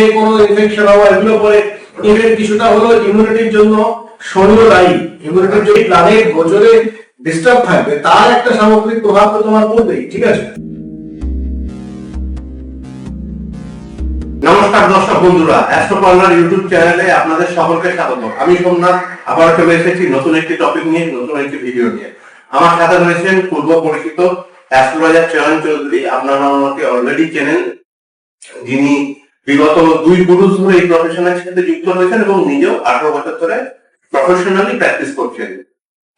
এর কোনো ইনফেকশন হওয়া এগুলো পরে ইভেন কিছুটা হলো ইমিউনিটির জন্য শনিও দায়ী। ইমিউনিটির যদি গোচরে ডিস্টার্ব থাকবে, তার একটা সামগ্রিক প্রভাব তো তোমার পড়বেই, ঠিক আছে? নমস্কার দর্শক বন্ধুরা ইউটিউব চ্যানেলে আপনাদের সকলকে স্বাগত। আমি সোমনাথ, আবার চলে এসেছি নতুন একটি টপিক নিয়ে, নতুন একটি ভিডিও নিয়ে। আমার সাথে রয়েছেন পূর্ব পরিচিত অ্যাস্ট্রোলজার চয়ন চৌধুরী, আপনারা আমাকে অলরেডি চেনেন। যিনি বিগত দুই পুরুষ ধরে এই প্রফেশনের সাথে যুক্ত রয়েছেন এবং নিজেও আঠারো বছর ধরে প্রফেশনালি প্র্যাকটিস করছেন।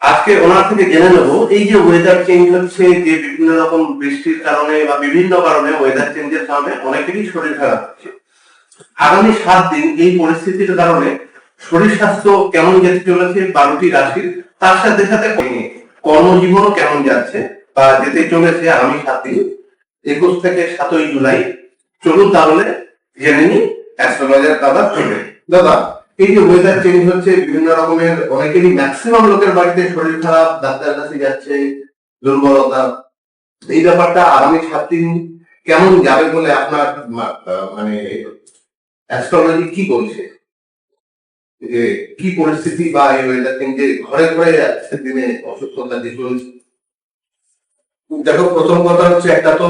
আজকে ওনার থেকে জেনে নেব, এই যে ওয়েদার চেঞ্জ হচ্ছে, যে বিভিন্ন রকম বৃষ্টির কারণে বা বিভিন্ন কারণে ওয়েদার চেঞ্জের কারণে অনেকেরই শরীর খারাপ হচ্ছে। আগামী সাত দিন এই পরিস্থিতির কারণে শরীর স্বাস্থ্য কেমন যেতে চলেছে, বারোটি রাশির, তার সাথে সাথে কর্মজীবনও কেমন যাচ্ছে বা যেতে চলেছে আগামী সাত দিন, একুশ থেকে সাতই জুলাই। চলুন তাহলে দাদা এই যে ওয়েদার চেঞ্জ হচ্ছে, বিভিন্ন রকমের অনেকেরই ম্যাক্সিমাম লোকের বাড়িতে শরীর খারাপ, ডাক্তার কাছে যাচ্ছে, দুর্বলতা। এই ব্যাপারটা আগামী সাত দিন কেমন যাবে বলে আপনার মানে অ্যাস্ট্রোলজি কি বলছে? যে কি পরিস্থিতি বা এই ওয়েদার চেঞ্জে ঘরে ঘরে আজকের দিনে অসুস্থতা চলছে দেখো, প্রথম কথা হচ্ছে একটা তো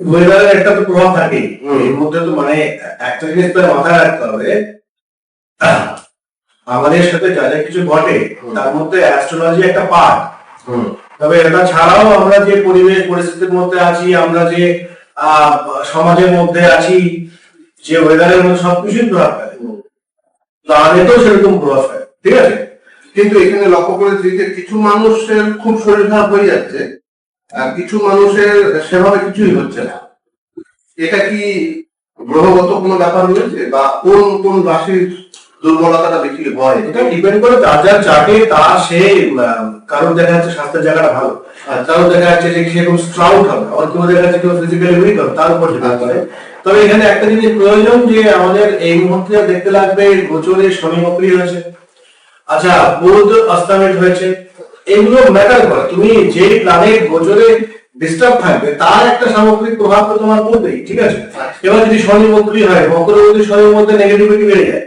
ওয়েদারের একটা তো প্রভাব থাকে এর মধ্যে তো মানে একটা জিনিস তো মাথায় রাখতে হবে আমাদের সাথে যা যা কিছু ঘটে তার মধ্যে অ্যাস্ট্রোলজি একটা পার্ট তবে এটা ছাড়াও আমরা যে পরিবেশ পরিস্থিতির মধ্যে আছি আমরা যে সমাজের মধ্যে আছি যে ওয়েদারের মধ্যে সবকিছুই প্রভাব ফেলে। প্ল্যানেটও সেরকম প্রভাব ফেলে ঠিক আছে? কিন্তু এখানে লক্ষ্য করেছি যে কিছু মানুষের খুব শরীর খারাপ হয়ে যাচ্ছে কিছু মানুষের সেভাবে কিছুই হচ্ছে না। এটা কি গ্রহগত কোনো ব্যাপার রয়েছে? বা কোন কোন রাশির দুর্বলতাটা বেশি হয়? এটা ডিপেন্ড করে যার যার চার্টে তা, সে কারোর দেখা যাচ্ছে স্বাস্থ্যের জায়গাটা ভালো। আর কারোর দেখা যাচ্ছে যে সেরকম স্ট্রাউট হবে কেউ দেখা যাচ্ছে কেউ ফিজিক্যালি উইক হবে, তার উপর ডিপেন্ড করে। তবে এখানে একটা জিনিস প্রয়োজন যে আমাদের এই মুহূর্তে দেখতে লাগবে, গোচরে শনি হয়েছে আচ্ছা বুধ অস্তামিত হয়েছে। এগুলো ম্যাটার করে। তুমি যে প্ল্যানেট গোচরে ডিস্টার্ব থাকবে তার একটা সামগ্রিক প্রভাব তো তোমার পড়বেই ঠিক আছে? এবার যদি শনি বকরি হয় মকর যদি শনির মধ্যে নেগেটিভিটি বেড়ে যায়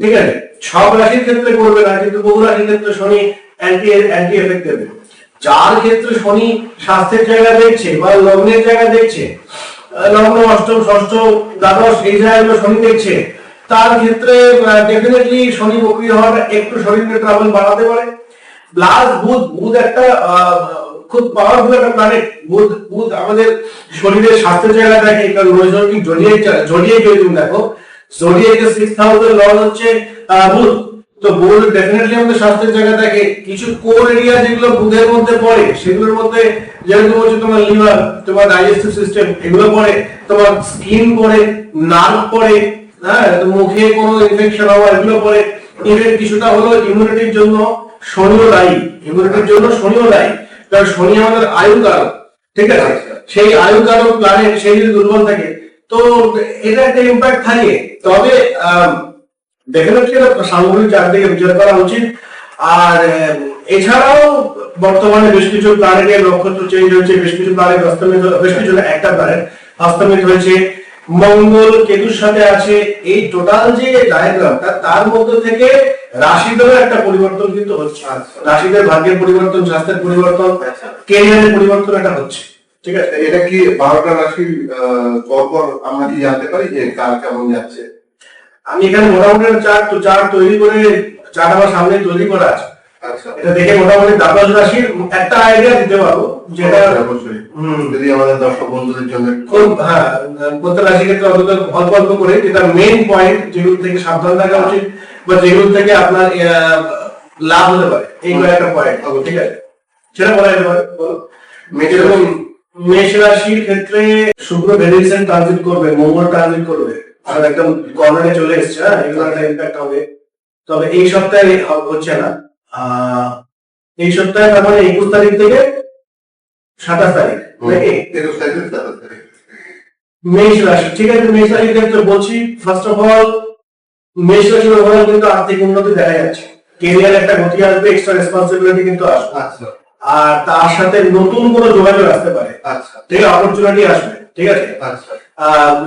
ঠিক আছে? সব রাশির ক্ষেত্রে করবে না কিন্তু বহু রাশির ক্ষেত্রে শনি অ্যান্টি অ্যান্টি এফেক্ট দেবে যার ক্ষেত্রে শনি স্বাস্থ্যের জায়গা দেখছে বা লগ্নের জায়গা দেখছে লগ্ন অষ্টম ষষ্ঠ দ্বাদশ এই জায়গাগুলো শনি দেখছে তার ক্ষেত্রে ডেফিনেটলি শনি বকরি হওয়াটা একটু শরীরে ট্রাভেল বাড়াতে পারে। প্লাস বুধ বুধ একটা খুব পাওয়ারফুল একটা প্ল্যানেট বুধ বুধ আমাদের শরীরের স্বাস্থ্যের জায়গা দেখে, কারণ জড়িয়ে জড়িয়ে যদি তুমি দেখো। জড়িয়ে সিক্স লর্ড হচ্ছে বুধ। তো ডেফিনেটলি আমাদের স্বাস্থ্যের জায়গা কিছু কোর এরিয়া যেগুলো বুধের মধ্যে পড়ে, সেগুলোর মধ্যে তোমার লিভার তোমার ডাইজেস্টিভ সিস্টেম এগুলো পড়ে। তোমার স্কিন পড়ে নার্ভ পড়ে হ্যাঁ মুখে কোনো ইনফেকশন হওয়া, এগুলো পড়ে। ইভেন কিছুটা হলো ইমিউনিটির জন্য শনিও দায়ী ইমিউনিটির জন্য শনিও দায়ী কারণ শনি আমাদের আয়ু কারক ঠিক আছে? সেই আয়ু কারক প্ল্যানেট সেই যদি দুর্বল থাকে তো এটা একটা ইম্প্যাক্ট থাকে। তবে ডেফিনেটলি সামগ্রিক চারদিকে বিচার করা উচিত। আর এছাড়াও বর্তমানে বেশ কিছু প্ল্যানেটের নক্ষত্র চেঞ্জ হয়েছে বেশ কিছু প্ল্যানেট অস্তমিত বেশ কিছু একটা প্ল্যানেট অস্তমিত হয়েছে। মঙ্গল কেতুর সাথে আছে এই টোটাল যে ডায়াগ্রামটা তার মধ্যে থেকে রাশিদেরও একটা পরিবর্তন কিন্তু হচ্ছে। রাশিদের ভাগ্যের পরিবর্তন স্বাস্থ্যের পরিবর্তন কেরিয়ারের পরিবর্তন একটা হচ্ছে। ঠিক আছে এটা কি বারোটা রাশির আহ, পরপর আমরা কি জানতে পারি যে কার কেমন যাচ্ছে? আমি এখানে মোটামুটি চার্ট তো চার্ট তৈরি করে চার্ট আমার সামনে তৈরি করা আছে। আচ্ছা। এটা দেখে মোটামুটি দ্বাদশ রাশির একটা আইডিয়া দিতে পারব যেটা যদি আমাদের দর্শক বন্ধুদের জন্য খুব হ্যাঁ প্রত্যেক রাশি ক্ষেত্রে অন্তত অল্প অল্প করে যেটা মেইন পয়েন্ট যেগুলো থেকে সাবধান থাকা উচিত বা যেগুলো থেকে আপনার লাভ হতে পারে। এইগুলো একটা পয়েন্ট ঠিক আছে? সেটা বলা যেতে পারে যেরকম মেষ রাশির ক্ষেত্রে শুক্র ভেরিয়েশন ট্রানজিট করবে মঙ্গল ট্রানজিট করবে। আর একদম কর্নারে চলে এসছে হ্যাঁ এগুলো একটা ইম্প্যাক্ট হবে। তবে এই সপ্তাহে হচ্ছে না। আহ, এই সপ্তাহে তার মানে একুশ তারিখ থেকে সাতাশ তারিখ নাকি? একুশ তারিখ সাতাশ তারিখ। মেষ রাশি ঠিক আছে মেষ রাশির ক্ষেত্রে বলছি ফার্স্ট অফ অল মেষ রাশির ওভারঅল কিন্তু আর্থিক উন্নতি দেখা যাচ্ছে। কেরিয়ার একটা গতি আসবে এক্সট্রা রেসপন্সিবিলিটি কিন্তু আসবে। আচ্ছা। আর তার সাথে নতুন কোনো যোগাযোগ আসতে পারে। আচ্ছা। ঠিক অপরচুনিটি আসবে ঠিক আছে? আচ্ছা।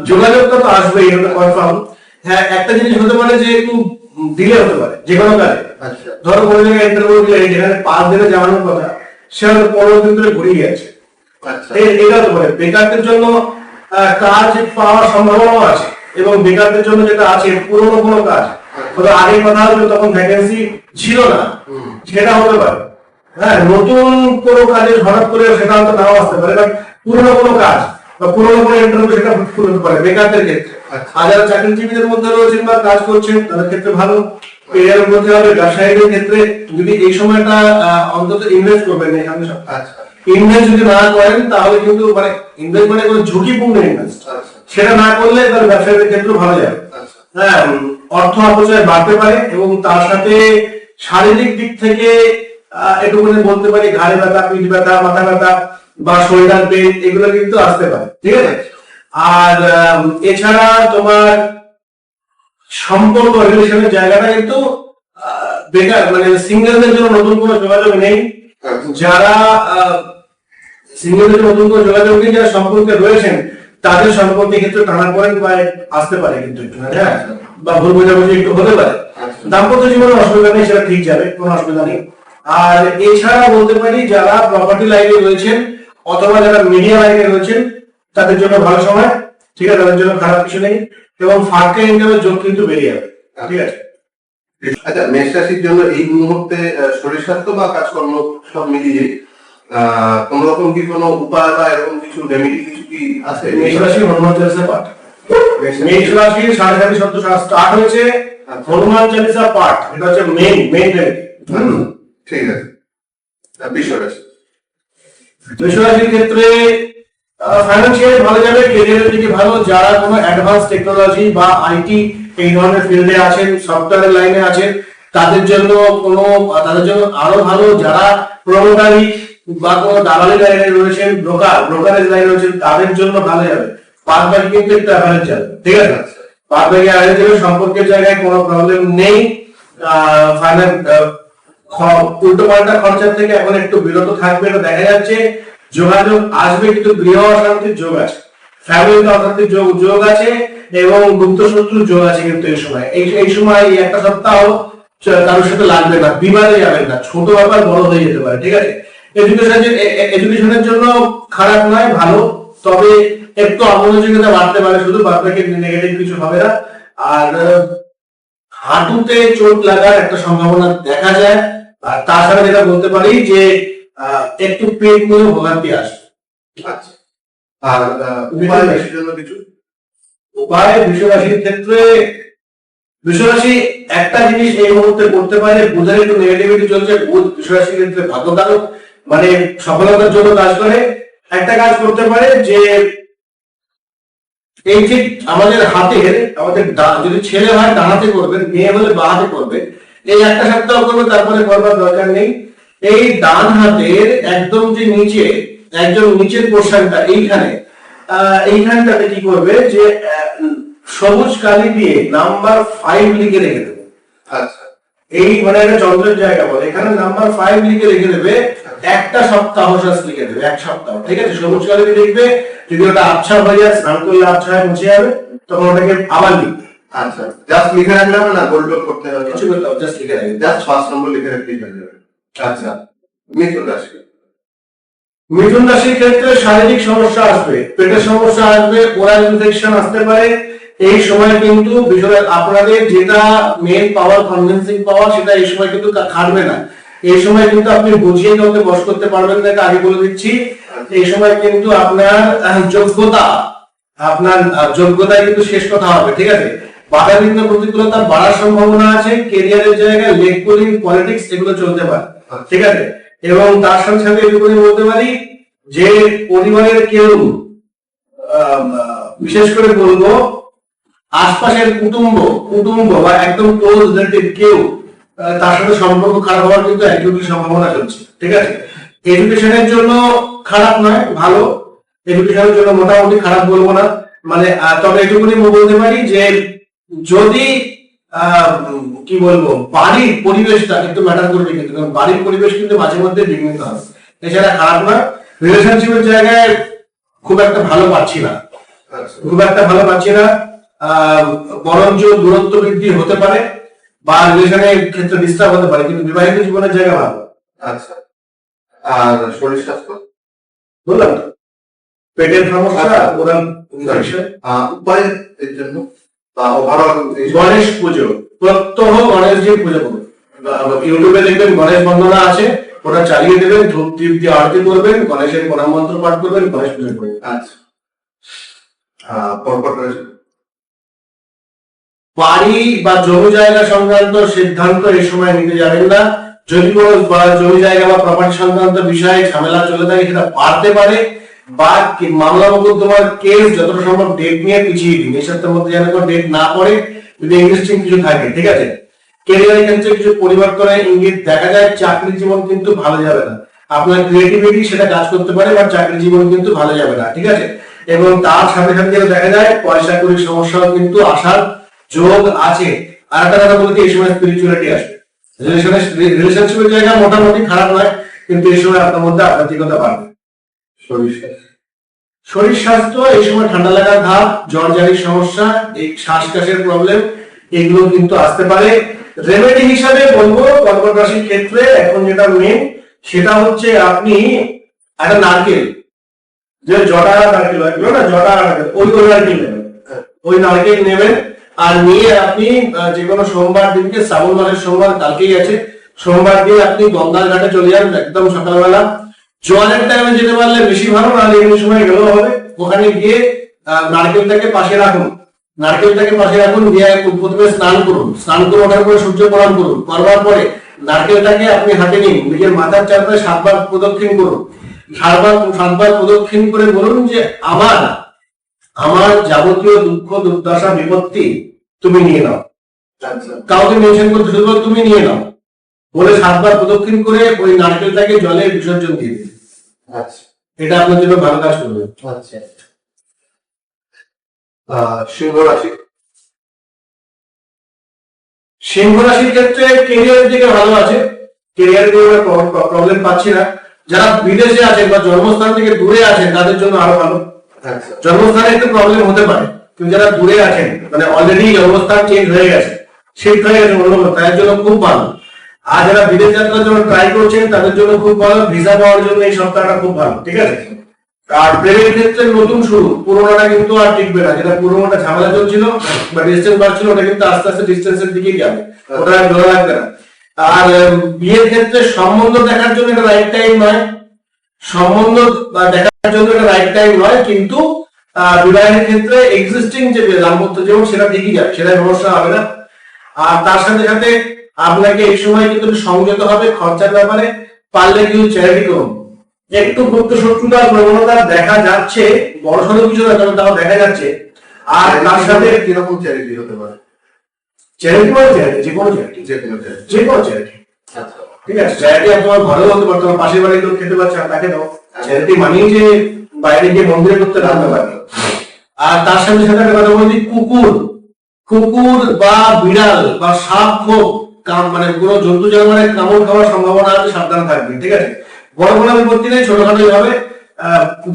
যোগাযোগটা তো আসবেই এটা কনফার্ম হ্যাঁ একটা জিনিস হতে পারে যে একটু ডিলে হতে পারে যে কোনো কাজে আচ্ছা। ধরো কোনো জায়গায় ইন্টারভিউ যেখানে পাঁচ দিনে জানানোর কথা সেখানে পনেরো দিন ধরে গেছে। আচ্ছা। এটা বেকারদের জন্য কাজ পাওয়ার সম্ভাবনাও আছে এবং বেকারদের জন্য যেটা আছে পুরোনো কোনো কাজ। তবে আগে কথা তখন ভ্যাকেন্সি ছিল না সেটা হতে পারে। হ্যাঁ নতুন কোনো কাজে হঠাৎ করে সেটা হয়তো নাও আসতে পারে পুরোনো কোনো কাজ বা পুরোনো কোনো ইন্টারভিউ সেটা ফুল হতে পারে বেকারদের ক্ষেত্রে। আচ্ছা। আর যারা চাকরিজীবীদের মধ্যে রয়েছেন বা কাজ করছেন তাদের ক্ষেত্রে ভালো। মধ্যে হবে ব্যবসায়ীদের ক্ষেত্রে যদি এই সময়টা অন্তত ইনভেস্ট করবেন এখানে সব ইনভেস্ট যদি না করেন তাহলে কিন্তু মানে ইনভেস্ট মানে কোনো ঝুঁকিপূর্ণ ইনভেস্ট আচ্ছা। সেটা না করলে ব্যবসায়ীদের ক্ষেত্রে ভালো যাবে। আচ্ছা। হ্যাঁ অর্থ অপচয় বাড়তে পারে এবং তার সাথে শারীরিক দিক থেকে একটুখানি বলতে পারি ঘাড়ে ব্যথা পিঠ ব্যথা মাথা ব্যথা বা শোল্ডার পেন এগুলো কিন্তু আসতে পারে। ঠিক আছে? আর এছাড়া তোমার সম্পর্ক রিলেশনের জায়গাটা কিন্তু বেকার। মানে সিঙ্গেলদের জন্য নতুন কোনো যোগাযোগ নেই। যারা সিঙ্গেলদের নতুন কোনো যোগাযোগ নিয়ে যারা সম্পর্কে রয়েছেন তাদের সম্পর্কে ক্ষেত্রে টানা পড়েন পায় আসতে পারে কিন্তু একটু হ্যাঁ? বা ভুল বোঝাবুঝি একটু হতে পারে। আচ্ছা। দাম্পত্য জীবনে অসুবিধা নেই সেটা ঠিক যাবে কোনো অসুবিধা নেই। আর এছাড়া বলতে পারি যারা প্রপার্টি লাইনে রয়েছেন অথবা যারা মিডিয়া লাইনে রয়েছেন তাদের জন্য ভালো সময়। ঠিক আছে তাদের জন্য খারাপ কিছু নেই এবং ফাঁকা ইনকামের যোগ কিন্তু বেরিয়ে যাবে। ঠিক আছে? আচ্ছা মেষ রাশির জন্য এই মুহূর্তে আহ, শরীর স্বাস্থ্য বা কাজকর্ম সব মিলিয়ে কোন রকম কি কোনো উপায় বা এরকম কিছু রেমেডি কিছু কি আছে? মেষ রাশি হনুমান চালিসা পাঠ। মেষ রাশি। সাড়ে সাড়ে শব্দ স্টার্ট হয়েছে আচ্ছা। হনুমান চালিসা পাঠ এটা হচ্ছে আচ্ছা, ঠিক আছে। বিশ্ব রাশি মেষ রাশির ক্ষেত্রে ফাইন্যান্সিয়ালি ভালো যাবে কেরিয়ারের দিকে ভালো, যারা কোনো অ্যাডভান্স টেকনোলজি বা আইটি এই ধরনের ফিল্ডে আছেন সফটওয়্যার লাইনে আছেন, তাদের জন্য কোনো তাদের জন্য আরও ভালো যারা প্রমোটারি বা কোনো দালালি লাইনে রয়েছেন ব্রোকার ব্রোকারেজ লাইনে রয়েছেন, তাদের জন্য ভালো যাবে। বাকি কিন্তু একটু অ্যাভারেজ যাবে, ঠিক আছে? অ্যাভারেজ যাবে, সম্পর্কের জায়গায় কোনো প্রবলেম নেই। ফাইন্যান্স উল্টো পাল্টা খরচার থেকে এখন একটু বিরত থাকবে দেখা যাচ্ছে যোগাযোগ আসবে কিন্তু গৃহ অশান্তির যোগ আছে। ফ্যামিলিতে অশান্তির যোগ যোগ আছে এবং গুপ্ত শত্রুর যোগ আছে কিন্তু এই সময়। এই এই সময় এই একটা সপ্তাহ কারোর সাথে লাগবে না, বিবাদে যাবেন না, ছোট ব্যাপার, বড় হয়ে যেতে পারে, ঠিক আছে? এডুকেশন এডুকেশনের জন্য খারাপ নয়, ভালো, তবে একটু অমনোযোগিতা বাড়তে পারে, শুধু বাদ নেগেটিভ কিছু হবে না। আর, হাঁটুতে চোট লাগার একটা সম্ভাবনা দেখা যায়, আর তাছাড়া যেটা বলতে পারি যে একটু পেট নিয়ে ভোগান্তি আসে আচ্ছা। আর উপায় জন্য কিছু? উপায় বিশ্বরাশির ক্ষেত্রে বিশ্বরাশি একটা জিনিস এই মুহূর্তে করতে পারে বুধের একটু নেগেটিভিটি চলছে বুধ বিশ্বরাশির ক্ষেত্রে ভাগ্যকারক মানে সফলতার জন্য কাজ করে। একটা কাজ করতে পারে যে এই যে আমাদের হাতের আমাদের যদি ছেলে হয় ডানাতে করবেন মেয়ে হলে বা হাতে করবে এই একটা সপ্তাহ করবে তারপরে করবার দরকার নেই। এই ডান হাতের একদম যে নিচে একদম নিচের পোর্শনটা এইখানে এইখানটাতে কি করবে যে সবুজ কালি দিয়ে নাম্বার ফাইভ লিখে রেখে দেবে। আচ্ছা। এই মানে একটা জায়গা বলে। এখানে নাম্বার ফাইভ লিখে রেখে দেবে একটা সপ্তাহ শেষ লিখে দেবে এক সপ্তাহ ঠিক আছে? সবুজ কালি দেখবে যদি ওটা আচ্ছা হয়ে যায় স্নান করলে আচ্ছা হয়ে মুছে যাবে তখন ওটাকে আবার লিখবে। আচ্ছা জাস্ট লিখে রাখলে হবে না গোল্ড করতে হবে? কিছু করতে হবে জাস্ট লিখে রাখবে। জাস্ট ফার্স্ট নম্বর লিখে রাখলেই হয়ে যাবে। আচ্ছা মিথুন রাশি। মিথুন রাশির ক্ষেত্রে শারীরিক সমস্যা আসবে, পেটের সমস্যা আসবে ওরাল ইনফেকশন আসতে পারে। এই সময় কিন্তু আপনাদের যেটা মেন পাওয়ার কনভিন্সিং পাওয়ার সেটা এই সময় কিন্তু খাটবে না। এই সময় কিন্তু আপনি বুঝিয়ে কাউকে বস করতে পারবেন না আগে বলে দিচ্ছি। এই সময় কিন্তু আপনার যোগ্যতা, আপনার যোগ্যতায় কিন্তু শেষ কথা হবে, ঠিক আছে? বাধা বিঘ্ন প্রতিকূলতা বাড়ার সম্ভাবনা আছে কেরিয়ারের জায়গায় লেগ পুলিং পলিটিক্স এগুলো চলতে পারে। ঠিক আছে? এবং তার সাথে সাথে এটুকুনি বলতে পারি যে পরিবারের কেউ বিশেষ করে বলব, আশপাশের কুটুম্ব কুটুম্ব বা একদম ক্লোজ রিলেটিভ কেউ তার সাথে সম্পর্ক খারাপ হওয়ার কিন্তু একটুকুনি সম্ভাবনা চলছে, ঠিক আছে? এডুকেশনের জন্য খারাপ নয়, ভালো। এডুকেশনের জন্য মোটামুটি খারাপ বলব না। মানে তবে এটুকুনি বলতে পারি যে যদি কি বলব বাড়ির পরিবেশটা একটু ম্যাটার করবে কিন্তু কারণ বাড়ির পরিবেশ কিন্তু মাঝে মধ্যে বিঘ্নিত হয় এছাড়া খারাপ না রিলেশনশিপের জায়গায় খুব একটা ভালো পাচ্ছি না। আচ্ছা। খুব একটা ভালো পাচ্ছি না বরঞ্চ দূরত্ব বৃদ্ধি হতে পারে বা রিলেশনের ক্ষেত্রে ডিস্টার্ব হতে পারে কিন্তু বিবাহিত জীবনের জায়গা ভালো। আচ্ছা। আর শরীর স্বাস্থ্য? বললাম তো। পেটের সমস্যা আচ্ছা। ওরাল ইনফেকশন আহ, উপায় এর জন্য? বা ওভারঅল গণেশ পুজো প্রত্যহ গণেশজির পুজো করুন ইউটিউবে দেখবেন গণেশ বন্দনা আছে ওটা চালিয়ে দেবেন ধূপ দীপ দিয়ে আরতি করবেন গণেশের প্রণাম মন্ত্র পাঠ করবেন গণেশ পুজো করবেন। আচ্ছা। পরপর বাড়ি বা জমি জায়গা সংক্রান্ত সিদ্ধান্ত এই সময় নিতে যাবেন না। যদি কোনো বা- জমি জায়গা বা প্রপার্টি সংক্রান্ত বিষয়ে ঝামেলা চলে থাকে সেটা পারতে পারে। বা মামলা মোকদ্দমার কেস যতটা সম্ভব ডেট নিয়ে পিছিয়ে দিন। এই সপ্তাহের মধ্যে যেন কোনো ডেট না পড়ে যদি ইনভেস্টিং কিছু থাকে, ঠিক আছে? কেরিয়ারের ক্ষেত্রে কিছু পরিবর্তনের ইঙ্গিত দেখা যায়, চাকরি জীবন কিন্তু ভালো যাবে না। আপনার ক্রিয়েটিভিটি সেটা কাজ করতে পারে বা চাকরি জীবন কিন্তু ভালো যাবে না, ঠিক আছে? এবং তার সাথে সাথে দেখা যায় পয়সা কড়ির সমস্যাও কিন্তু আসার যোগ আছে। আর একটা কথা বলতে এই সময় স্পিরিচুয়ালিটি আসবে। রিলেশনশিপের জায়গা মোটামুটি খারাপ নয়, কিন্তু এই সময় আপনার মধ্যে আধ্যাত্মিকতা বাড়বে। শরীর স্বাস্থ্য। এই সময় ঠান্ডা লাগার ভাব, জ্বর জারির সমস্যা, এই শ্বাসকাশের প্রবলেম এগুলো কিন্তু আসতে পারে। রেমেডি হিসাবে বলব, কর্কট রাশির ক্ষেত্রে এখন যেটা মেন সেটা হচ্ছে আপনি একটা নারকেল, যে জটা নারকেল, এগুলো না জটা নারকেল, ওই ওই নারকেল নেবেন। ওই নারকেল নেবেন, আর নিয়ে আপনি যে কোনো সোমবার দিনকে, শ্রাবণ মাসের সোমবার, কালকেই আছে, সোমবার দিয়ে আপনি গঙ্গার ঘাটে চলে যান, একদম সকালবেলা। জলের টাইমে যেতে পারলে বেশি ভালো না এমনি সময় গেলেও হবে। ওখানে গিয়ে নারকেলটাকে পাশে রাখুন। নারকেলটাকে পাশে রাখুন, দিয়ে প্রথমে স্নান করুন। স্নান করে ওঠার পরে সূর্য প্রণাম করুন। করবার পরে নারকেলটাকে আপনি হাতে নিন, নিজের মাথার চারপাশে সাতবার প্রদক্ষিণ করুন। সাতবার সাতবার প্রদক্ষিণ করে বলুন যে, আমার আমার যাবতীয় দুঃখ, দুর্দশা, বিপত্তি তুমি নিয়ে নাও। কাউকে মেনশন করতে শুধু তুমি নিয়ে নাও। বলে সাতবার প্রদক্ষিণ করে ওই নারকেলটাকে জলে বিসর্জন দিয়ে দিন। আচ্ছা। এটা আপনার জন্য ভালো কাজ করবে। আচ্ছা। সিংহ রাশি। সিংহ রাশির ক্ষেত্রে কেরিয়ারের দিকে ভালো আছে। প্রবলেম পাচ্ছি না। যারা বিদেশে আছেন বা জন্মস্থান থেকে দূরে আছেন তাদের জন্য আরও ভালো। আচ্ছা। জন্মস্থানে একটু প্রবলেম হতে পারে। কিন্তু যারা দূরে আছেন মানে অলরেডি জন্মস্থান চেঞ্জ হয়ে গেছে শিফট হয়ে গেছে অন্য তাদের জন্য খুব ভালো। আর যারা বিদেশ যাত্রার জন্য ট্রাই করছেন, তাদের জন্য খুব ভালো ভিসা পাওয়ার জন্য এই সপ্তাহটা খুব ভালো, ঠিক আছে? আর প্রেমের ক্ষেত্রে নতুন শুরু, পুরোনোটা কিন্তু আর টিকবে না, যেটা পুরোনোটা ঝামেলা চলছিল বা ডিস্টেন্স বাড়ছিল, ওটা কিন্তু আস্তে আস্তে ডিস্টেন্সের দিকেই যাবে, ওটা আর জোড়া লাগবে না। আর বিয়ের ক্ষেত্রে সম্বন্ধ দেখার জন্য এটা রাইট টাইম নয়। সম্বন্ধ দেখার জন্য এটা রাইট টাইম নয়, কিন্তু বিবাহের ক্ষেত্রে এক্সিস্টিং যে দাম্পত্য জীবন, সেটা ঠিকই যাবে সেটা সমস্যা হবে না। আর তার সাথে সাথে আপনাকে এই সময় কিন্তু সংযত হবে খরচার ব্যাপারে পারলে কিন্তু চ্যারিটি করুন। একটু গুপ্ত শত্রুতার প্রবণতা দেখা যাচ্ছে বড় সড়ো কিছু না তবে তাও দেখা যাচ্ছে। আর তার সাথে কীরকম চ্যারিটি হতে পারে? চ্যারিটি মানে চ্যারিটি যে কোনো চ্যারিটি যে কোনো চ্যারিটি যে কোনো চ্যারিটি আচ্ছা। ঠিক আছে চ্যারিটি আপনার ভালো হতে পারে তোমার পাশের বাড়ির লোক খেতে পারছে না তাকে দাও। চ্যারিটি মানেই যে বাইরে গিয়ে মন্দিরে করতে না হতে পারে। আর তার সাথে সাথে একটা কথা বলছি কুকুর। কুকুর বা বিড়াল বা সাপ খোপ কাম মানে কোনো জন্তু জানোয়ারের কামড় খাওয়ার সম্ভাবনা আছে সাবধানে থাকবে ঠিক আছে? বড় কোনো বিপত্তি নেই ছোটখাটো হবে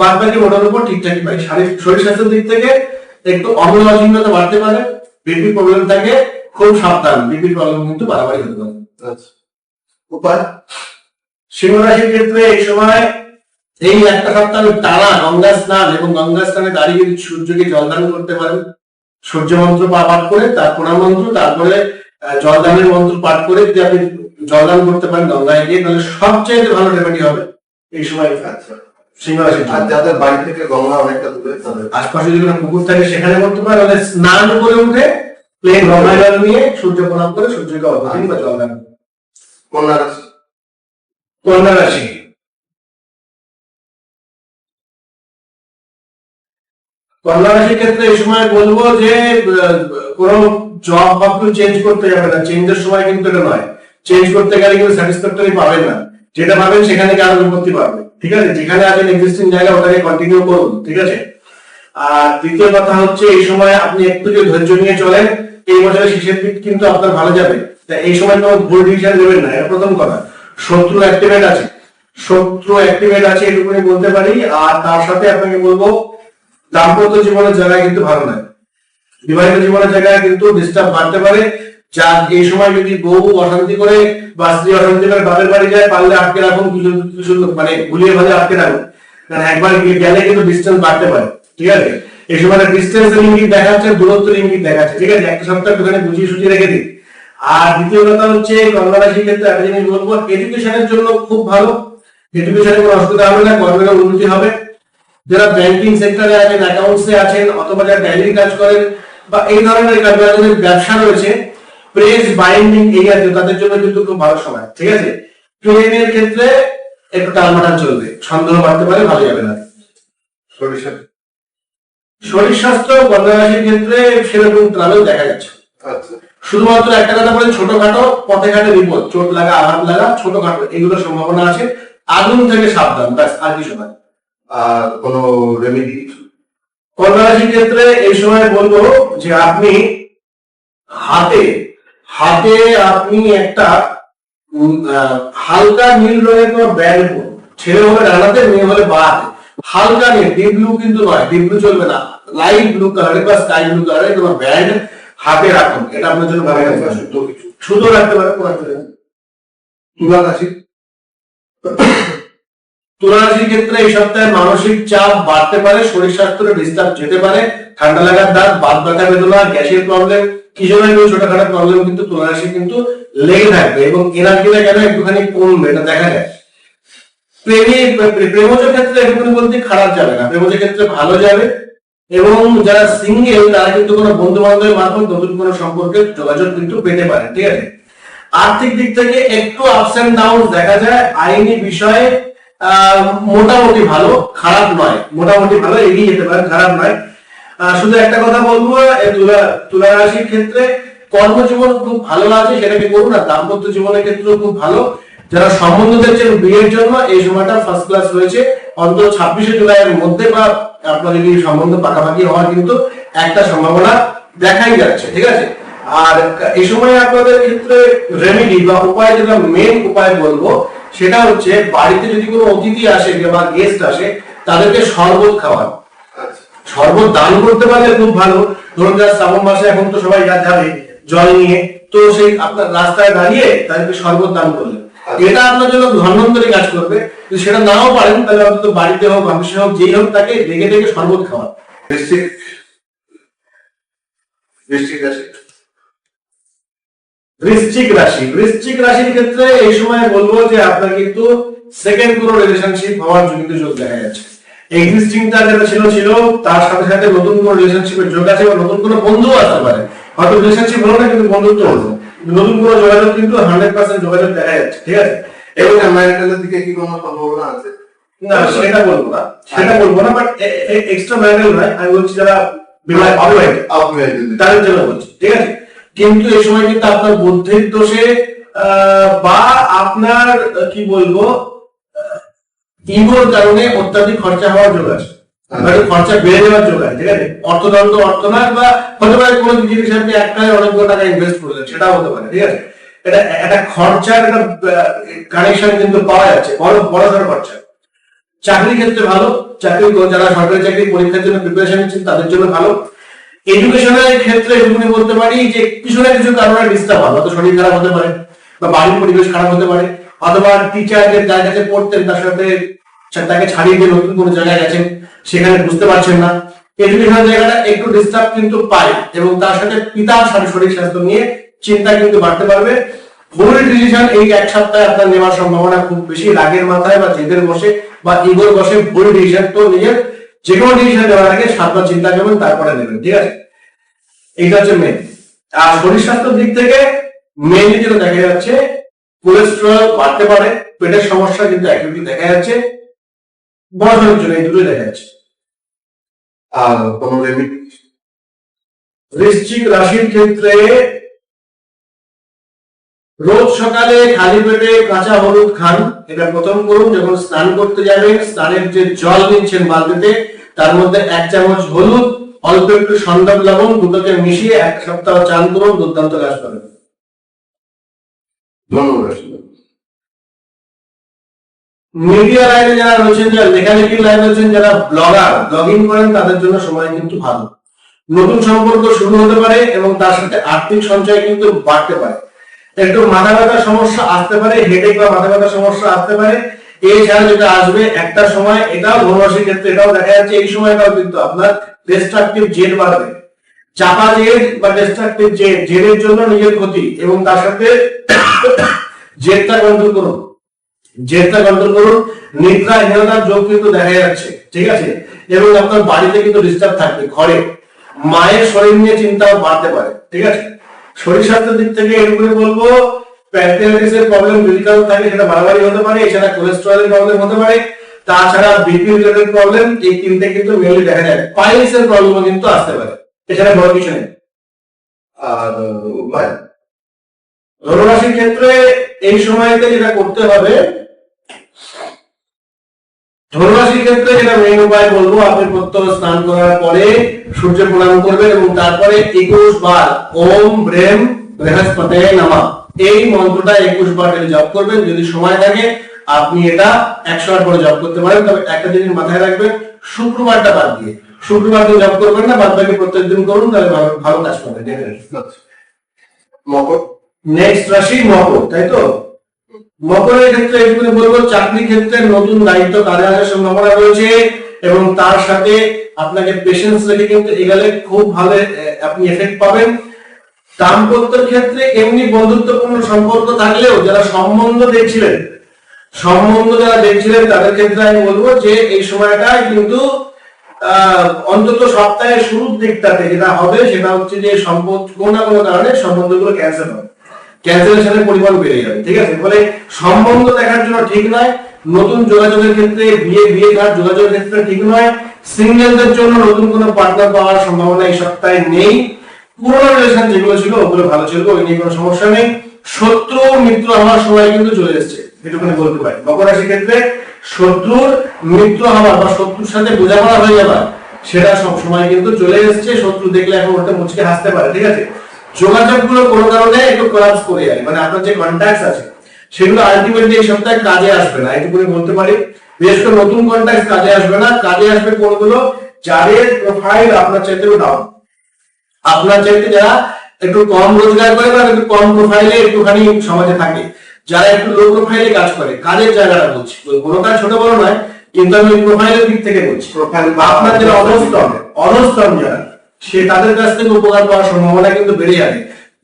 বাদ বাকি মোটার উপর ঠিকঠাকই পাই শারীরিক শরীর স্বাস্থ্যের দিক থেকে একটু অম্লজীর্ণতা বাড়তে পারে বিপি প্রবলেম থাকে খুব সাবধান বিপি প্রবলেম কিন্তু বাড়াবাড়ি হতে পারে। আচ্ছা। উপায়? সিংহ রাশির ক্ষেত্রে এই সময় এই একটা সপ্তাহ টানা গঙ্গা স্নান এবং গঙ্গা স্নানে দাঁড়িয়ে সূর্যকে জলদান করতে পারেন সূর্য মন্ত্র পাঠ করে তার প্রণাম মন্ত্র তারপরে জলদানের মন্ত্র পাঠ করে যদি আপনি জলদান করতে পারেন গঙ্গায় গিয়ে তাহলে সবচেয়ে ভালো রেমেডি হবে এই সময় আর যাদের বাড়ি থেকে গঙ্গা অনেকটা দূরে তাদের আশপাশে যদি কোনো পুকুর থাকে সেখানে করতে পারে তাহলে স্নান করে উঠে প্লেন গঙ্গা জল নিয়ে সূর্য প্রণাম করে সূর্যকে অর্ঘ্য বা জলদান কন্যা রাশি। কন্যা রাশি। কন্যা ক্ষেত্রে এই সময় বলব যে জব বা চেঞ্জ করতে যাবে না। চেঞ্জের সময় কিন্তু এটা নয়। চেঞ্জ করতে গেলে কিন্তু স্যাটিসফ্যাক্টরি পাবেন না। যেটা পাবেন সেখানে ঠিক আছে? যেখানে আছেন এক্সিস্টিং জায়গা ওটাকে কন্টিনিউ করুন। ঠিক আছে? আর দ্বিতীয় কথা হচ্ছে, এই সময় আপনি একটু যদি ধৈর্য নিয়ে চলেন, এই বছরের শেষের দিক কিন্তু আপনার ভালো যাবে। এই সময় কোনো ভুল ডিসিশন নেবেন না। এটা প্রথম কথা। শত্রু অ্যাক্টিভেট আছে। শত্রু অ্যাক্টিভেট আছে, এটুকুনি বলতে পারি। আর তার সাথে আপনাকে বলব দাম্পত্য জীবনের জায়গায় কিন্তু ভালো নয়। বিবাহিত জীবনের জায়গায় কিন্তু ডিস্টার্ব বাড়তে পারে। যা এই সময় যদি বউ অশান্তি করে বা স্ত্রী অশান্তি করে, বাপের বাড়ি যায়, পারলে আটকে রাখুন, কিছু কিছু মানে গুলিয়ে ভাজে আটকে রাখুন। কারণ একবার গেলে কিন্তু ডিস্টেন্স বাড়তে পারে। ঠিক আছে? এই সময় ডিস্টেন্স ইঙ্গিত দূরত্ব ইঙ্গিত দেখাচ্ছে ঠিক আছে? একটা সপ্তাহ একটুখানি বুঝিয়ে সুঝিয়ে রেখে দিন আর দ্বিতীয় কথা হচ্ছে কন্যা রাশির ক্ষেত্রে একটা জিনিস বলব এডুকেশনের জন্য খুব ভালো। এডুকেশনে কোনো অসুবিধা হবে না কর্মের উন্নতি হবে। যারা ব্যাংকিং সেক্টরে আছেন অ্যাকাউন্টসে আছেন অথবা যারা ডেইলি কাজ করেন বা এই ধরনের কাজ যাদের ব্যবসা রয়েছে প্রেস বাইন্ডিং এই আছে তাদের জন্য কিন্তু খুব ভালো সময় ঠিক আছে? প্রেমের ক্ষেত্রে একটু টালমাটাল চলবে সন্দেহ বাড়তে পারে ভালো যাবে না। সরিষা? শরীর স্বাস্থ্য কন্যা রাশির ক্ষেত্রে সেরকম ট্রাভেল দেখা যাচ্ছে। আচ্ছা। শুধুমাত্র একটা কথা বলে ছোটখাটো পথে ঘাটে বিপদ চোট লাগা আঘাত লাগা ছোটখাটো এগুলোর সম্ভাবনা আছে। আগুন থেকে সাবধান ব্যাস আর কিছু নয়। কোনো রেমেডি কন্যা ক্ষেত্রে এই সময় বলব যে আপনি হাতে হাতে আপনি একটা হালকা নীল রঙের কোনো ব্যান্ড ছেলে হলে ডানাতে, মেয়ে হলে বাহাতে। হালকা নীল ডিপ ব্লু কিন্তু নয় ডিপ ব্লু চলবে না। লাইট ব্লু কালারের বা স্কাই ব্লু কালারের কোনো ব্যান্ড হাতে রাখুন। এটা আপনার জন্য ভালো শুধু রাখতে পারে কোনো অসুবিধা তুলা রাশি তুলা রাশির ক্ষেত্রে এই সপ্তাহে মানসিক চাপ বাড়তে পারে, শরীর স্বাস্থ্যের ডিস্টার্ব যেতে পারে। ঠান্ডা লাগার দাঁত বাদ ব্যথা, বেদনা, গ্যাসের প্রবলেম না কিছু ছোটখাটো প্রবলেম কিন্তু তুলা রাশি কিন্তু লেগে থাকবে এবং এনার্জিটা কেন একটুখানি কমবে, এটা দেখা যায়। প্রেমী প্রেমজ ক্ষেত্রে একটুখানি বলতে খারাপ যাবে না। প্রেমজ ক্ষেত্রে ভালো যাবে এবং যারা সিঙ্গেল তারা কিন্তু কোনো বন্ধু বান্ধবের মারফত নতুন কোনো সম্পর্কে যোগাযোগ কিন্তু পেতে পারে, ঠিক আছে? আর্থিক দিক থেকে একটু আপস এন্ড ডাউন দেখা যায়। আইনি বিষয়ে মোটামুটি ভালো, খারাপ নয়। মোটামুটি ভালো, এগিয়ে যেতে পারে খারাপ নয়। শুধু একটা কথা বলব তুলা রাশির ক্ষেত্রে কর্মজীবন খুব ভালো আছে সেটাকে করুন, আর দাম্পত্য জীবনের ক্ষেত্রেও খুব ভালো। যারা সম্বন্ধ দেখছেন বিয়ের জন্য, এই সময়টা ফার্স্ট ক্লাস রয়েছে। অন্তত ছাব্বিশে জুলাইয়ের মধ্যে বা আপনার যদি সম্বন্ধ পাকাপাকি হওয়ার কিন্তু একটা সম্ভাবনা দেখাই যাচ্ছে, ঠিক আছে? আর এই সময় আপনাদের ক্ষেত্রে রেমেডি বা উপায় যেটা মেন উপায় বলব সেটা হচ্ছে বাড়িতে যদি কোনো অতিথি আসে বা গেস্ট আসে, তাদেরকে শরবত খাওয়ান। শরবত দান করতে পারলে খুব ভালো। ধরুন যার শ্রাবণ মাসে এখন তো সবাই যা যাবে জল নিয়ে, তো সেই আপনার রাস্তায় দাঁড়িয়ে তাদেরকে শরবত দান করলেন। এটা আপনার জন্য ধন্বন্তরী কাজ করবে। যদি সেটা নাও পারেন, তাহলে অন্তত বাড়িতে হোক, অফিসে হোক, যেই হোক তাকে ডেকে ডেকে শরবত খাওয়ান। বৃশ্চিক বৃশ্চিক রাশি বৃশ্চিক রাশি। বৃশ্চিক রাশির ক্ষেত্রে এই সময় বলব যে আপনার কিন্তু সেকেন্ড কোনো রিলেশনশিপ হওয়ার কিন্তু যোগ দেখা যাচ্ছে। এক্সিস্টিংটা যেটা ছিল ছিল তার সাথে সাথে নতুন কোনো রিলেশনশিপের যোগ আছে বা নতুন কোনো বন্ধু আসতে পারে। হয়তো রিলেশনশিপ হলো না কিন্তু বন্ধুত্ব হলো। নতুন কোনো যোগাযোগ কিন্তু হান্ড্রেড পার্সেন্ট যোগাযোগ দেখা যাচ্ছে ঠিক আছে? এবং ম্যারিটালের দিকে কি কোনো সম্ভাবনা আছে? না সেটা বলব না। সেটা বলব না বাট এক্সট্রা ম্যারিটাল নয়। আমি বলছি যারা বিবাহ অবিবাহিত অবিবাহিত তাদের জন্য বলছি ঠিক আছে? কিন্তু এই সময় কিন্তু আপনার বুদ্ধির দোষে বা আপনার, কি বলব ইগোর কারণে অত্যাধিক খরচা হওয়ার যোগ আছে। খরচা বেড়ে যাওয়ার যোগ আছে, ঠিক আছে? অর্থদণ্ড বা হতে পারে কোনো জিনিস আপনি একটাই অনেকগুলো টাকা ইনভেস্ট করলেন, সেটাও হতে পারে, ঠিক আছে? এটা একটা খরচার একটা কানেকশন কিন্তু পাওয়া যাচ্ছে, বড় বড় ধরনের খরচা। চাকরির ক্ষেত্রে ভালো, চাকরি, যারা সরকারি চাকরি পরীক্ষার জন্য প্রিপারেশন নিচ্ছেন, তাদের জন্য ভালো। এডুকেশনের ক্ষেত্রে এটুকুনি বলতে পারি যে কিছু না কিছু কারণে ডিস্টার্ব হবে হয়তো শরীর খারাপ হতে পারে বা বাড়ির পরিবেশ খারাপ হতে পারে। অথবা টিচারদের যার কাছে পড়তেন, তার সাথে তাকে ছাড়িয়ে দিয়ে নতুন কোনো জায়গায় গেছেন, সেখানে বুঝতে পারছেন না। এডুকেশনের জায়গাটা একটু ডিস্টার্ব কিন্তু পায় এবং তার সাথে পিতার শরীর স্বাস্থ্য নিয়ে চিন্তা কিন্তু বাড়তে পারবে। ভুল ডিসিশন এই এক সপ্তাহে আপনার নেওয়ার সম্ভাবনা খুব বেশি। রাগের মাথায় বা জেদের বসে বা ইগোর বসে ভুল ডিসিশন তো নিজের যে কোনো আগে সাতবার চিন্তা করবেন, তারপরে নেবেন, ঠিক আছে? হচ্ছে মেন আর শরীর স্বাস্থ্যের দিক থেকে মেনলি যেটা দেখা যাচ্ছে কোলেস্ট্রল বাড়তে পারে, পেটের সমস্যা কিন্তু অ্যাক্টিভিটি দেখা যাচ্ছে বয়সের জন্য এই দুটোই দেখা যাচ্ছে। আর কোনো বৃশ্চিক রাশির ক্ষেত্রে রোজ সকালে খালি পেটে কাঁচা হলুদ খান। এটা প্রথম করুন, যখন স্নান করতে যাবেন স্নানের যে জল নিচ্ছেন বালতিতে, তার মধ্যে এক চামচ হলুদ, অল্প একটু সন্ডাপ লবণ, দুটোকে মিশিয়ে এক সপ্তাহ চান করুন, দুর্দান্ত কাজ পাবেন মিডিয়া লাইনে যারা রয়েছেন, যারা লেখালেখি লাইনে রয়েছেন, যারা ব্লগার ব্লগিং করেন, তাদের জন্য সময় কিন্তু ভালো। নতুন সম্পর্ক শুরু হতে পারে এবং তার সাথে আর্থিক সঞ্চয় কিন্তু বাড়তে পারে। একটু মাথা ব্যথার সমস্যা আসতে পারে হেডেক বা মাথা ব্যথার সমস্যা আসতে পারে। এছাড়া যেটা আসবে একটা সময়, এটাও ধনুরাশির ক্ষেত্রে, এটাও দেখা যাচ্ছে এই সময়টাও কিন্তু আপনার ডিস্ট্রাকটিভ জেদ বাড়বে। চাপা জেদ বা ডিস্ট্রাকটিভ জেদ জেদের জন্য নিজের ক্ষতি এবং তার সাথে জেদটা কন্ট্রোল করুন। জেদটা কন্ট্রোল করুন। নিদ্রাহীনতার যোগ কিন্তু দেখা যাচ্ছে, ঠিক আছে? এবং আপনার বাড়িতে কিন্তু ডিস্টার্ব থাকবে, ঘরে। মায়ের শরীর নিয়ে চিন্তাও বাড়তে পারে, ঠিক আছে? শরীর দিক থেকে এটুকুনি বলব প্যানক্রিয়াটিসের প্রবলেম যদি কারও থাকে, সেটা বাড়াবাড়ি হতে পারে, এছাড়া কোলেস্টেরলের প্রবলেম হতে পারে, তাছাড়া বিপি রিলেটেড প্রবলেম এই তিনটে কিন্তু মেনলি দেখা যায়। পাইলসের প্রবলেমও কিন্তু আসতে পারে, এছাড়া বড় কিছু নেই। আর ধনুরাশির ক্ষেত্রে এই সময়তে যেটা করতে হবে ধনুরাশির ক্ষেত্রে যেটা মেন উপায় বলব আপনি প্রত্যহ স্নান করার পরে সূর্য প্রণাম করবেন এবং তারপরে একুশ বার ওম ব্রেম বৃহস্পতি নামা। এই মন্ত্রটা একুশ বার জপ করবেন যদি সময় থাকে আপনি এটা একশো বার করে জপ করতে পারেন। তবে একটা জিনিস মাথায় রাখবেন শুক্রবারটা বাদ দিয়ে। শুক্রবার দিন জপ করবেন না বাদ বাকি প্রত্যেক দিন করুন তাহলে ভালো ভালো কাজ পাবেন মকর। নেক্সট রাশি মকর তাই তো? মকরের ক্ষেত্রে এইটুকু বলব চাকরি ক্ষেত্রে নতুন দায়িত্ব কাজে আসার সম্ভাবনা রয়েছে এবং তার সাথে আপনাকে পেশেন্স রেখে কিন্তু এগালে খুব ভালো আপনি এফেক্ট পাবেন। দাম্পত্যের ক্ষেত্রে এমনি বন্ধুত্বপূর্ণ সম্পর্ক থাকলেও যারা সম্বন্ধ দেখছিলেন, সম্বন্ধ যারা দেখছিলেন, তাদের ক্ষেত্রে আমি বলব যে এই সময়টা কিন্তু অন্তত সপ্তাহের শুরুর দিকটাতে যেটা হবে সেটা হচ্ছে যে সম্পদ কোনো না কোনো কারণে সম্বন্ধগুলো ক্যান্সেল হবে। ক্যান্সেলেশনের পরিমাণ বেড়ে যাবে, ঠিক আছে? ফলে সম্বন্ধ দেখার জন্য ঠিক নয়, নতুন যোগাযোগের ক্ষেত্রে বিয়ে বিয়ে ঘাট যোগাযোগের ক্ষেত্রে ঠিক নয় সিঙ্গেলদের জন্য নতুন কোনো পার্টনার পাওয়ার সম্ভাবনা এই সপ্তাহে নেই। রিলেশন যেগুলো ছিল ওগুলো ভালো ছিল, ওই নিয়ে কোনো সমস্যা নেই। শত্রু মিত্র হওয়ার সময় কিন্তু চলে এসেছে বলতে পারি। মকর রাশির ক্ষেত্রে শত্রুর মিত্র হওয়ার বা শত্রুর সাথে বোঝাপড়া হয়ে যাবার সেটা সব সময় কিন্তু চলে এসেছে। শত্রু দেখলে এখন ওটা মুচকে হাসতে পারে, ঠিক আছে? যোগাযোগগুলো কোনো কারণে একটু কোলাপস করে যায় মানে আপনার যে কন্ট্যাক্ট আছে সেগুলো আলটিমেটলি এই সপ্তাহে কাজে আসবে না। এটুকুনি বলতে পারি বিশেষ করে নতুন কন্ট্যাক্ট কাজে আসবে না। কাজে আসবে কোনগুলো যাদের প্রোফাইল আপনার চাইতেও ডাউন আপনার চাইতে যারা একটু কম রোজগার করে বা একটু কম প্রোফাইলে একটুখানি সমাজে থাকে যারা একটু লো প্রোফাইলে কাজ করে কাজের জায়গাটা বলছি। কোনো কাজ ছোট বড় নয় কিন্তু আমি প্রোফাইলের দিক থেকে বলছি। প্রোফাইল বা আপনার যারা অনস্তম অনস্তম যারা সে তাদের কাছ থেকে উপকার পাওয়ার সম্ভাবনা কিন্তু বেড়ে যাবে।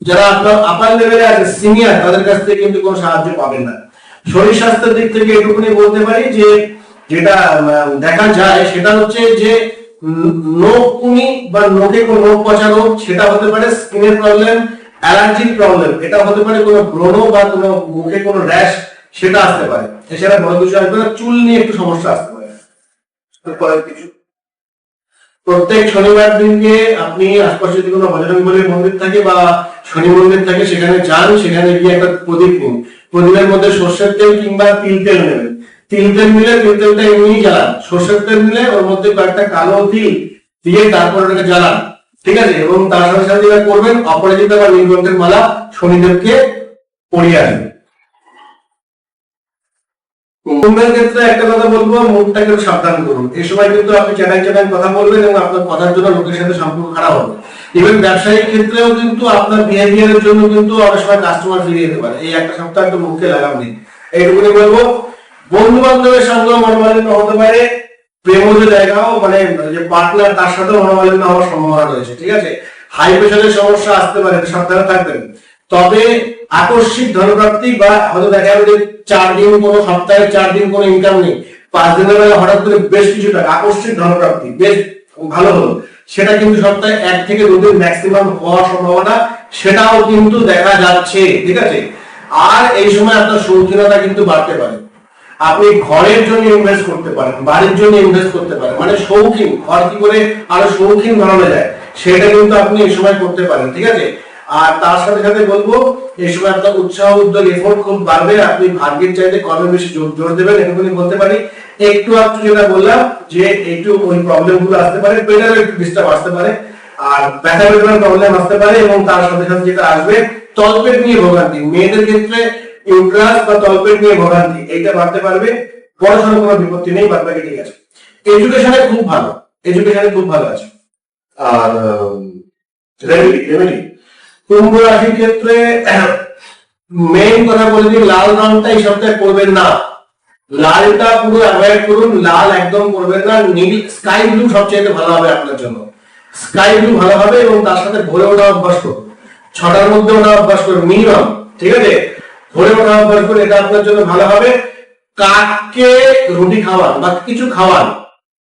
যারা আপনার আপার লেভেলে আছে সিনিয়র তাদের কাছ থেকে কিন্তু কোনো সাহায্য পাবেন না। শরীর স্বাস্থ্যের দিক থেকে এটুকুনি বলতে পারি যে, যেটা দেখা যায়, সেটা হচ্ছে যে কুনি বা নখে কোনো নখ পচা রোগ, সেটা হতে পারে স্কিনের প্রবলেম প্রবলেম এটা হতে পারে কোনো ব্রণ বা কোনো মুখে কোনো র্যাশ সেটা আসতে পারে। এছাড়া বড় কিছু আসবে না, চুল নিয়ে একটু সমস্যা আসতে পারে। কিছু প্রত্যেক শনিবার দিনকে আপনি আশপাশে যদি কোনো বজরং বলির মন্দির থাকে বা শনি মন্দির থাকে, সেখানে যান, সেখানে গিয়ে একটা প্রদীপ নিন প্রদীপের মধ্যে সর্ষের তেল কিংবা তিল তেল নেবেন। তিল তেল নিলে তিল তেলটা এমনি জ্বালান। সর্ষের তেল নিলে ওর মধ্যে কয়েকটা কালো তিল দিয়ে তারপর ওটাকে জ্বালান। ঠিক আছে? এবং তার সাথে সাথে যেটা করবেন, অপরাজিতা বা নীলকণ্ঠের মালা শনিদেবকে পরিয়ে আসবেন। কুম্ভের ক্ষেত্রে একটা কথা বলব মুখটাকে সাবধান করুন। এই সময় কিন্তু আপনি চ্যাটাং চ্যাটাং কথা বলবেন এবং আপনার কথার জন্য লোকের সাথে সম্পর্ক খারাপ হবে। ইভেন ব্যবসায়িক ক্ষেত্রেও কিন্তু আপনার বিহেভিয়ারের জন্য কিন্তু অনেক সময় কাস্টমার ফিরে যেতে পারে। এই একটা সপ্তাহ একটু মুখে লাগাম দিন এইটুকুনি বলব বন্ধু বান্ধবের সঙ্গে মনোমালিন্য হতে পারে প্রেমজ জায়গাও মানে যে পার্টনার তার সাথেও মনোমালিন্য হওয়ার সম্ভাবনা রয়েছে, ঠিক আছে? হাই প্রেশারের সমস্যা আসতে পারে, সাবধানে থাকবেন। তবে আকস্মিক ধনপ্রাপ্তি বা হয়তো দেখা যাবে যে চার দিন কোনো সপ্তাহে চার দিন কোনো ইনকাম নেই। পাঁচ দিনের বেলা হঠাৎ করে বেশ কিছু টাকা, আকস্মিক ধনপ্রাপ্তি, বেশ ভালো হলো। সেটা কিন্তু সপ্তাহে এক থেকে দুদিন ম্যাক্সিমাম হওয়ার সম্ভাবনা, সেটাও কিন্তু দেখা যাচ্ছে, ঠিক আছে? আর এই সময় আপনার শৌখিনতা কিন্তু বাড়তে পারে। আপনি ঘরের জন্য ইনভেস্ট করতে পারেন, বাড়ির জন্য ইনভেস্ট করতে পারেন। মানে শৌখিন, ঘর কি করে আরও শৌখিন বানানো যায়, সেটা কিন্তু আপনি এই সময় করতে পারেন, ঠিক আছে? আর তার সাথে সাথে বলব, এই সময় আপনার উৎসাহ, উদ্যোগ এফোর্ট খুব বাড়বে। আপনি ভাগ্যের চাইতে কমে বেশি জোর জোর দেবেন এটুকুনি বলতে পারি। একটু একটু যেটা বললাম, যে একটু ওই প্রবলেমগুলো আসতে পারে পেটারও একটু ডিস্টার্ব আসতে পারে। আর ব্যথা বেদনার প্রবলেম আসতে পারে এবং তার সাথে সাথে যেটা আসবে, তলপেট নিয়ে ভোগান্তি। মেয়েদের ক্ষেত্রে ইউট্রাস বা তলপেট নিয়ে ভোগান্তি, এইটা বাড়তে পারবে। পড়াশোনার কোনো বিপত্তি নেই বাদ বাকি ঠিক আছে। এডুকেশনে খুব ভালো এডুকেশনে খুব ভালো আছে। আর রেমেডি রেমেডি কুম্ভ রাশির ক্ষেত্রে মেইন কথা বলে দিই লাল রংটা এই সপ্তাহে করবেন না। লালটা পুরো অ্যাভয়েড করুন, লাল একদম করবেন না, নীল স্কাই ব্লু সবচেয়ে ভালো হবে আপনার জন্য। স্কাই ব্লু ভালো হবে এবং তার সাথে ভোরে ওঠা অভ্যাস করুন। ছটার মধ্যে ওঠা অভ্যাস করুন মিনিমাম ঠিক আছে? ভোরে ওঠা অভ্যাস করুন, এটা আপনার জন্য ভালো হবে। কাককে রুটি খাওয়ান বা কিছু খাওয়ান,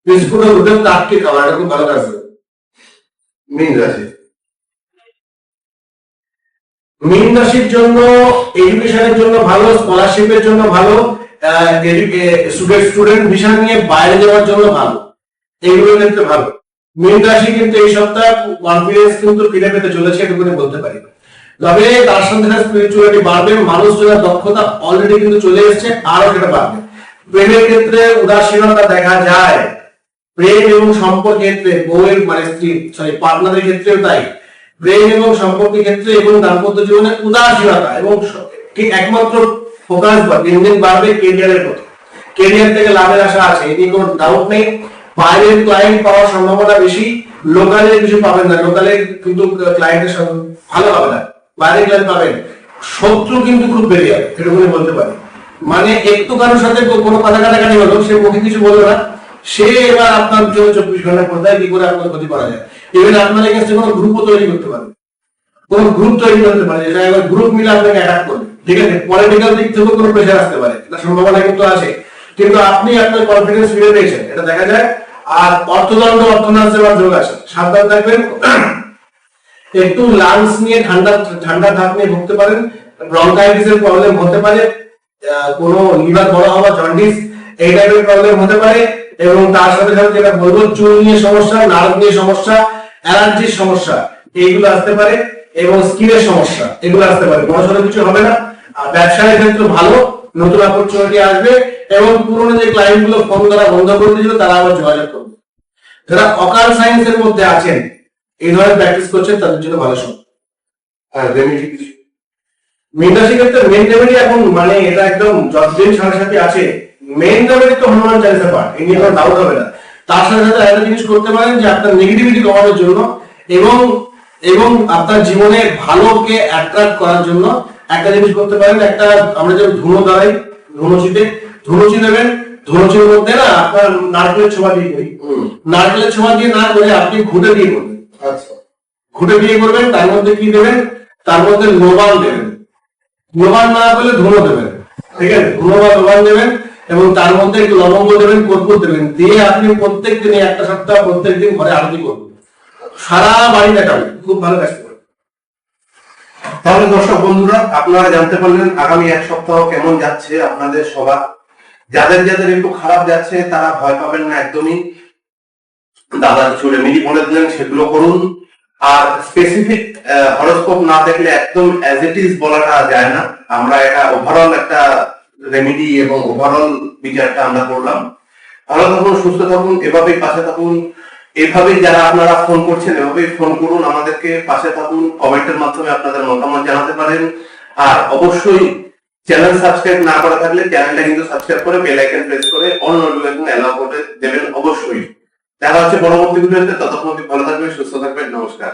বিস্কুট রুটি কাককে খাওয়ান, এটা খুব ভালো কাজ মিন রাশি। মীন রাশির জন্য এডুকেশনের জন্য ভালো স্কলারশিপের জন্য ভালো স্টুডেন্ট ভিসা নিয়ে বাইরে যাওয়ার জন্য ভালো। এইগুলোর ক্ষেত্রে ভালো। মীন রাশি কিন্তু এই সপ্তাহে কনফিডেন্স কিন্তু ফিরে পেতে চলেছে এটুকুনি বলতে পারি তবে তার সঙ্গে স্পিরিচুয়ালিটি বাড়বে মানুষ যারা দক্ষতা অলরেডি কিন্তু চলে এসেছে আরও সেটা বাড়বে। প্রেমের ক্ষেত্রে উদাসীনতা দেখা যায়। প্রেম এবং সম্পর্কের ক্ষেত্রে, বউয়ের মানে স্ত্রী সরি পার্টনারের ক্ষেত্রেও তাই। প্রেম এবং সম্পর্কের ক্ষেত্রে এবং দাম্পত্য জীবনে উদাসীনতা এবং একমাত্র ফোকাস বা দিন দিন বাড়বে কেরিয়ারের প্রতি। কেরিয়ার থেকে লাভের আশা আছে নিয়ে কোনো ডাউট নেই। বাইরের ক্লায়েন্ট পাওয়ার সম্ভাবনা বেশি লোকালে কিছু পাবেন না। লোকালে কিন্তু ক্লায়েন্টের ভালো হবে না। বাইরের ক্লায়েন্ট পাবেন। শত্রু কিন্তু খুব বেড়ে যাবে এটুকুনি বলতে পারি। মানে একটু কারোর সাথে কোনো কথা কাটাকাটি হলো, সে মুখে কিছু বলল না। সে এবার আপনার জন্য চব্বিশ ঘণ্টা কোথায় কি করে আপনার ক্ষতি করা যায়? ইভেন আপনার এগেন্সে কোনো গ্রুপও তৈরি করতে পারে কোন গ্রুপ তৈরি করতে পারে, যেটা এবার গ্রুপ মিলে আপনাকে অ্যাটাক করবে। ঠিক আছে? পলিটিক্যাল দিক থেকেও কোনো প্রেশার আসতে পারে। এটা সম্ভাবনা কিন্তু আছে। কিন্তু আপনি আপনার কনফিডেন্স ফিরে পেয়েছেন। এটা দেখা যায়। আর অর্থদণ্ড অর্থনাশ দেওয়ার যোগ আছে। সাবধান থাকবেন। একটু লাংস নিয়ে ঠান্ডা ঠান্ডা ধাপ নিয়ে ভুগতে পারেন। ব্রঙ্কাইটিস এর প্রবলেম হতে পারে। কোনো লিভার বড় হওয়া জন্ডিস এই টাইপের প্রবলেম হতে পারে। এবং তার সাথে সাথে যেটা বলব, চুল নিয়ে সমস্যা, নার্ভ নিয়ে সমস্যা অ্যালার্জির সমস্যা, এইগুলো আসতে পারে এবং স্কিনের সমস্যা, এগুলো আসতে পারে। বড়সড় কিছু হবে না। আর ব্যবসায়ের ক্ষেত্রে ভালো, নতুন অপরচুনিটি আসবে এবং পুরোনো যে ক্লায়েন্টগুলো ফোন করা বন্ধ করে দিয়েছিল, তারা আবার যোগাযোগ করবে। যারা অকাল সায়েন্সের মধ্যে আছেন, এই ধরনের প্র্যাকটিস করছেন, তাদের জন্য ভালো সময় আর রেমেডি কিছু মিনরাশি ক্ষেত্রে মেন রেমেডি এখন মানে এটা একদম যতদিন সাথে সাথে আছে মেন রেমেডি তো হনুমান চালিসা পাঠ, এই নিয়ে কোনো ডাউট হবে না। তার সাথে সাথে একটা জিনিস করতে পারেন যে আপনার নেগেটিভিটি কমানোর জন্য এবং এবং আপনার জীবনে ভালোকে অ্যাট্রাক্ট করার জন্য একটা জিনিস করতে পারেন একটা আমরা যেমন ধুনো দাঁড়াই ধুনুচিতে ধুনুচি নেবেন ধুনুচির মধ্যে না আপনার নারকেলের ছোঁয়া দিয়ে করি। নারকেলের ছোঁয়া দিয়ে না করে আপনি ঘুটে দিয়ে করবেন। আচ্ছা। ঘুটে দিয়ে করবেন তার মধ্যে কি দেবেন? তার মধ্যে লোবান দেবেন। লোবান না করলে ধুনো দেবেন। ঠিক আছে? ধুনো বা লোবান দেবেন। এবং তার মধ্যে একটু লবঙ্গ দেবেন, কর্পূর দেবেন। দিয়ে আপনি প্রত্যেক দিনে একটা সপ্তাহ প্রত্যেক দিন ঘরে আরতি করবেন সারা বাড়ি দেখাবেন, খুব ভালো কাজ করবে তাহলে দর্শক বন্ধুরা, আপনারা জানতে পারলেন আগামী এক সপ্তাহ কেমন যাচ্ছে আপনাদের সবার যাদের যাদের একটু খারাপ যাচ্ছে, তারা ভয় পাবেন না একদমই। দাদা কিছু রেমেডি বলে দিলেন, সেগুলো করুন। আর স্পেসিফিক হরস্কোপ না দেখলে একদম অ্যাজ ইট ইজ বলাটা যায় না। আমরা এটা ওভারঅল একটা রেমেডি এবং ওভারঅল বিচারটা আমরা করলাম। ভালো থাকুন, সুস্থ থাকুন, এভাবেই পাশে থাকুন। এভাবেই যারা আপনারা ফোন করছেন, এভাবেই ফোন করুন, আমাদেরকে পাশে থাকুন। কমেন্টের মাধ্যমে আপনাদের মতামত জানাতে পারেন। আর অবশ্যই চ্যানেল সাবস্ক্রাইব না করা থাকলে চ্যানেলটা কিন্তু সাবস্ক্রাইব করে বেল আইকন প্রেস করে অল নোটিফিকেশন এলাও করে দেবেন অবশ্যই। দেখা হচ্ছে পরবর্তী ভিডিওতে ততক্ষণ ভালো থাকবেন, সুস্থ থাকবেন, নমস্কার।